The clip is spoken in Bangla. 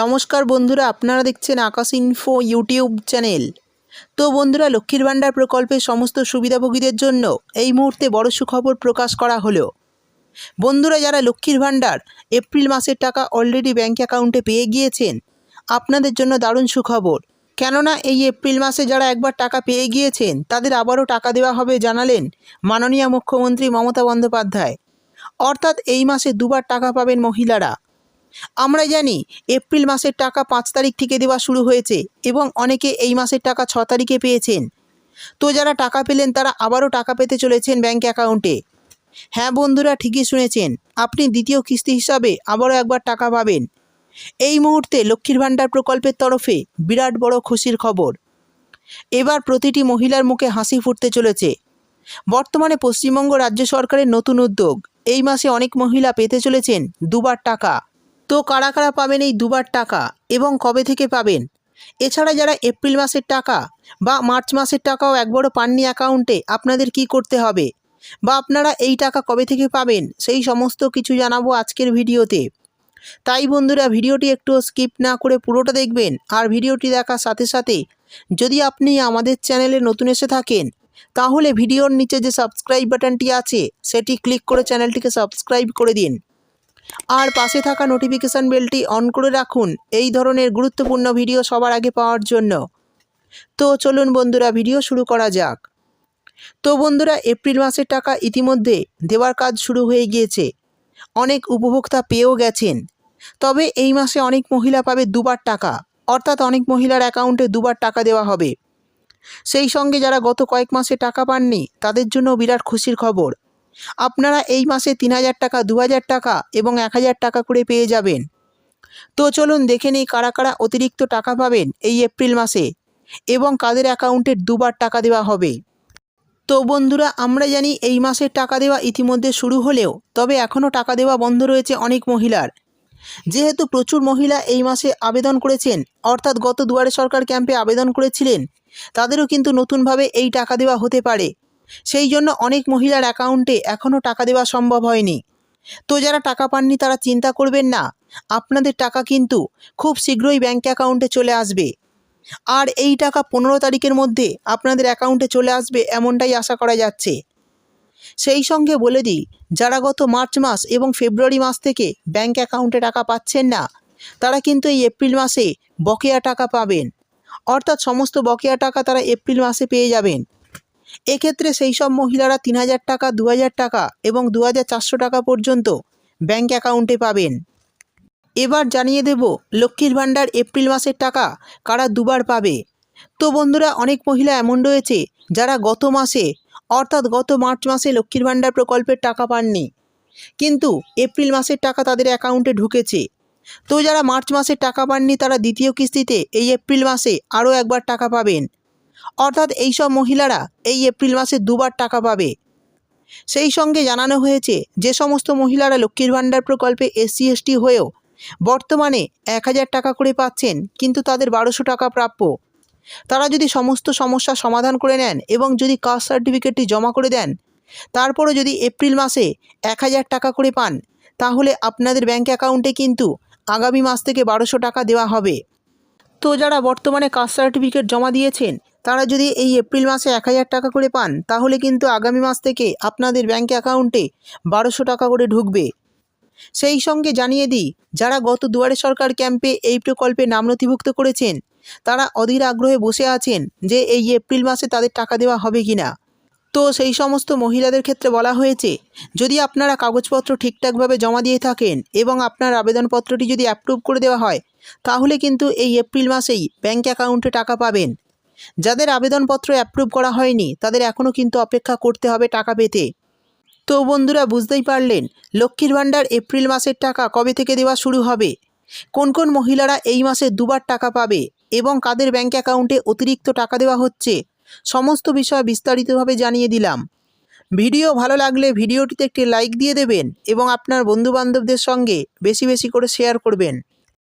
নমস্কার বন্ধুরা, আপনারা দেখছেন আকাশ ইনফো ইউটিউব চ্যানেল তো বন্ধুরা, লক্ষ্মীর ভাণ্ডার প্রকল্পের সমস্ত সুবিধাভোগীদের জন্য এই মুহূর্তে বড় সুখবর প্রকাশ করা হলো। বন্ধুরা, যারা লক্ষ্মীর ভাণ্ডার এপ্রিল মাসের টাকা অলরেডি ব্যাঙ্ক অ্যাকাউন্টে পেয়ে গিয়েছেন, আপনাদের জন্য দারুণ সুখবর। কেননা, এই এপ্রিল মাসে যারা একবার টাকা পেয়ে গিয়েছেন, তাদের আবারও টাকা দেওয়া হবে জানালেন মাননীয় মুখ্যমন্ত্রী মমতা বন্দ্যোপাধ্যায়। অর্থাৎ এই মাসে দুবার টাকা পাবেন মহিলারা। আমরা জানি এপ্রিল মাসের টাকা পাঁচ তারিখ থেকে দেওয়া শুরু হয়েছে এবং অনেকে এই মাসের টাকা ছ তারিখে পেয়েছেন। তো যারা টাকা পেলেন, তারা আবারও টাকা পেতে চলেছেন ব্যাঙ্ক অ্যাকাউন্টে। হ্যাঁ বন্ধুরা, ঠিকই শুনেছেন, আপনি দ্বিতীয় কিস্তি হিসাবে আবারও একবার টাকা পাবেন। এই মুহূর্তে লক্ষ্মীর ভাণ্ডার প্রকল্পের তরফে বিরাট বড় খুশির খবর। এবার প্রতিটি মহিলার মুখে হাসি ফুটতে চলেছে। বর্তমানে পশ্চিমবঙ্গ রাজ্য সরকারের নতুন উদ্যোগ, এই মাসে অনেক মহিলা পেতে চলেছেন দুবার টাকা। তো কারা কারা পাবেন এই দুবার টাকা এবং কবে থেকে পাবেন? এছাড়া যারা এপ্রিল মাসের টাকা বা মার্চ মাসের টাকাও একবারও পাননি অ্যাকাউন্টে, আপনাদের কি করতে হবে? বা আপনারা এই টাকা কবে থেকে পাবেন? সেই সমস্ত কিছু জানাব আজকের ভিডিওতে। তাই বন্ধুরা, ভিডিওটি একটু স্কিপ না করে পুরোটা দেখবেন আর ভিডিওটি দেখার সাথে সাথে যদি আপনি আমাদের চ্যানেলে নতুন এসে থাকেন, তাহলে ভিডিওর নিচে যে সাবস্ক্রাইব বাটনটি আছে, সেটি ক্লিক করে চ্যানেলটিকে সাবস্ক্রাইব করে দিন। আর পাশে থাকা নোটিফিকেশান বেলটি অন করে রাখুন। এই ধরনের গুরুত্বপূর্ণ ভিডিও সবার আগে পাওয়ার জন্য। তো চলুন বন্ধুরা ভিডিও শুরু করা যাক। তো বন্ধুরা, এপ্রিল মাসের টাকা ইতিমধ্যে দেওয়ার কাজ শুরু হয়ে গিয়েছে। অনেক উপভোক্তা পেয়েও গেছেন। তবে এই মাসে অনেক মহিলা পাবে দুবার টাকা, অর্থাৎ অনেক মহিলার অ্যাকাউন্টে দুবার টাকা দেওয়া হবে। সেই সঙ্গে যারা গত কয়েক মাসে টাকা পাননি, তাদের জন্য বিরাট খুশির খবর। আপনারা এই মাসে তিন হাজার টাকা, দু হাজার টাকা এবং এক হাজার টাকা করে পেয়ে যাবেন। তো চলুন দেখে নিই কারা কারা অতিরিক্ত টাকা পাবেন এই এপ্রিল মাসে এবং কাদের অ্যাকাউন্টে দুবার টাকা দেওয়া হবে। তো বন্ধুরা, আমরা জানি এই মাসের টাকা দেওয়া ইতিমধ্যে শুরু হলেও তবে এখনও টাকা দেওয়া বন্ধ রয়েছে অনেক মহিলার। যেহেতু প্রচুর মহিলা এই মাসে আবেদন করেছেন, অর্থাৎ গত দুয়ারে সরকার ক্যাম্পে আবেদন করেছিলেন, তাদেরও কিন্তু নতুনভাবে এই টাকা দেওয়া হতে পারে। সেই জন্য অনেক মহিলার অ্যাকাউন্টে এখনও টাকা দেওয়া সম্ভব হয়নি। তো যারা টাকা পাননি তারা চিন্তা করবেন না, আপনাদের টাকা কিন্তু খুব শীঘ্রই ব্যাঙ্ক অ্যাকাউন্টে চলে আসবে। আর এই টাকা পনেরো তারিখের মধ্যে আপনাদের অ্যাকাউন্টে চলে আসবে এমনটাই আশা করা যাচ্ছে। সেই সঙ্গে বলে দিই, যারা গত মার্চ মাস এবং ফেব্রুয়ারি মাস থেকে ব্যাঙ্ক অ্যাকাউন্টে টাকা পাচ্ছেন না, তারা কিন্তু এই এপ্রিল মাসে বকেয়া টাকা পাবেন। অর্থাৎ সমস্ত বকেয়া টাকা তারা এপ্রিল মাসে পেয়ে যাবেন। এক্ষেত্রে সেই সব মহিলারা তিন হাজার টাকা, দু হাজার টাকা এবং দু হাজার চারশো টাকা পর্যন্ত ব্যাঙ্ক অ্যাকাউন্টে পাবেন। এবার জানিয়ে দেব লক্ষ্মীর ভাণ্ডার এপ্রিল মাসের টাকা কারা দুবার পাবে। তো বন্ধুরা, অনেক মহিলা এমন রয়েছে যারা গত মাসে, অর্থাৎ গত মার্চ মাসে লক্ষ্মীর ভাণ্ডার প্রকল্পের টাকা পাননি। কিন্তু এপ্রিল মাসের টাকা তাদের অ্যাকাউন্টে ঢুকেছে। তো যারা মার্চ মাসের টাকা পাননি, তারা দ্বিতীয় কিস্তিতে এই এপ্রিল মাসে আরও একবার টাকা পাবেন। অর্থাৎ এইসব মহিলারা এই এপ্রিল মাসে দুবার টাকা পাবে। সেই সঙ্গে জানানো হয়েছে, যে সমস্ত মহিলারা লক্ষ্মীর ভাণ্ডার প্রকল্পে এসসি, এসটি হয়েও বর্তমানে এক হাজার টাকা করে পাচ্ছেন, কিন্তু তাদের বারোশো টাকা প্রাপ্য। তারা যদি সমস্ত সমস্যার সমাধান করে নেন এবং যদি কাস্ট সার্টিফিকেটটি জমা করে দেন, তারপরও যদি এপ্রিল মাসে এক হাজার টাকা করে পান, তাহলে আপনাদের ব্যাঙ্ক অ্যাকাউন্টে কিন্তু আগামী মাস থেকে বারোশো টাকা দেওয়া হবে। তো যারা বর্তমানে কাস্ট সার্টিফিকেট জমা দিয়েছেন তারা যদি এই এপ্রিল মাসে এক হাজার টাকা করে পান, তাহলে কিন্তু আগামী মাস থেকে আপনাদের ব্যাঙ্ক অ্যাকাউন্টে বারোশো টাকা করে ঢুকবে। সেই সঙ্গে জানিয়ে দিই, যারা গত দুয়ারে সরকার ক্যাম্পে এই প্রকল্পে নাম নথিভুক্ত করেছেন, তারা অধীর আগ্রহে বসে আছেন যে এই এপ্রিল মাসে তাদের টাকা দেওয়া হবে কি না তো সেই সমস্ত মহিলাদের ক্ষেত্রে বলা হয়েছে, যদি আপনারা কাগজপত্র ঠিকঠাকভাবে জমা দিয়ে থাকেন এবং আপনার আবেদনপত্রটি যদি অ্যাপ্রুভ করে দেওয়া হয়, তাহলে কিন্তু এই এপ্রিল মাসেই ব্যাঙ্ক অ্যাকাউন্টে টাকা পাবেন। যাদের আবেদনপত্র অ্যাপ্রুভ করা হয়নি, তাদের এখনও কিন্তু অপেক্ষা করতে হবে টাকা পেতে। তো বন্ধুরা, বুঝতেই পারলেন, লক্ষ্মীর ভাণ্ডার এপ্রিল মাসের টাকা কবে থেকে দেওয়া শুরু হবে? কোন কোন মহিলারা এই মাসে দুবার টাকা পাবে এবং কাদের ব্যাঙ্ক অ্যাকাউন্টে অতিরিক্ত টাকা দেওয়া হচ্ছে? সমস্ত বিষয় বিস্তারিতভাবে জানিয়ে দিলাম। ভিডিও ভালো লাগলে ভিডিওটিতে একটি লাইক দিয়ে দেবেন এবং আপনার বন্ধুবান্ধবদের সঙ্গে বেশি বেশি করে শেয়ার করবেন।